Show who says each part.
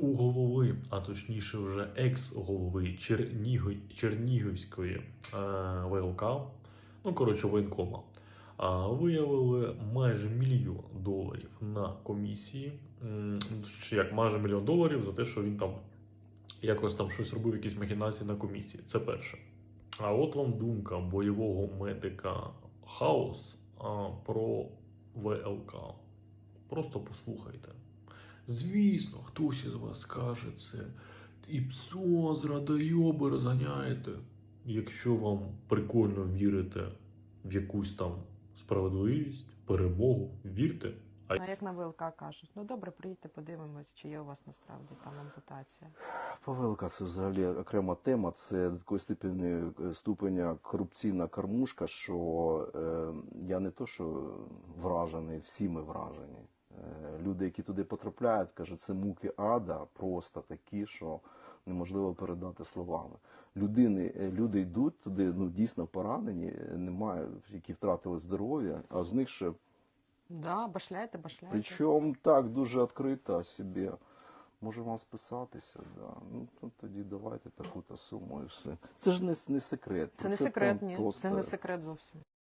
Speaker 1: У голови, а точніше вже екс-голови Черніго- Чернігівської е, ВЛК, ну коротше, воєнкома, а, виявили майже мільйон доларів на комісії. Чи як майже мільйон доларів за те, що він там якось там щось робив, якісь махінації на комісії. Це перше. А от вам думка бойового медика Хаус про ВЛК. Просто послухайте. Звісно, хтось із вас скаже це. І псо з радойоби розганяєте. Якщо вам прикольно вірите в якусь там справедливість, перемогу, вірте. А
Speaker 2: А як на ВЛК кажуть, ну добре, приїдьте, подивимось, чи є у вас насправді там ампутація.
Speaker 3: Павелка це взагалі окрема тема. Це до такої степені е, ступеня корупційна кормушка, що е, я не то, що вражений, всі ми вражені. Люди, які туди потрапляють, кажуть, це муки ада, просто такі, що неможливо передати словами. Людини, е, люди йдуть туди, ну дійсно поранені, немає, які втратили здоров'я, а з них ще
Speaker 2: Да, башляйте, башляйте.
Speaker 3: Причому так дуже відкрито о собі. Може вам списатися, да. Ну то тоді давайте таку-то суму і все. Це ж не, не секрет.
Speaker 2: Це не
Speaker 3: там
Speaker 2: секрет, ні.
Speaker 3: просто-
Speaker 2: Це не секрет зовсім.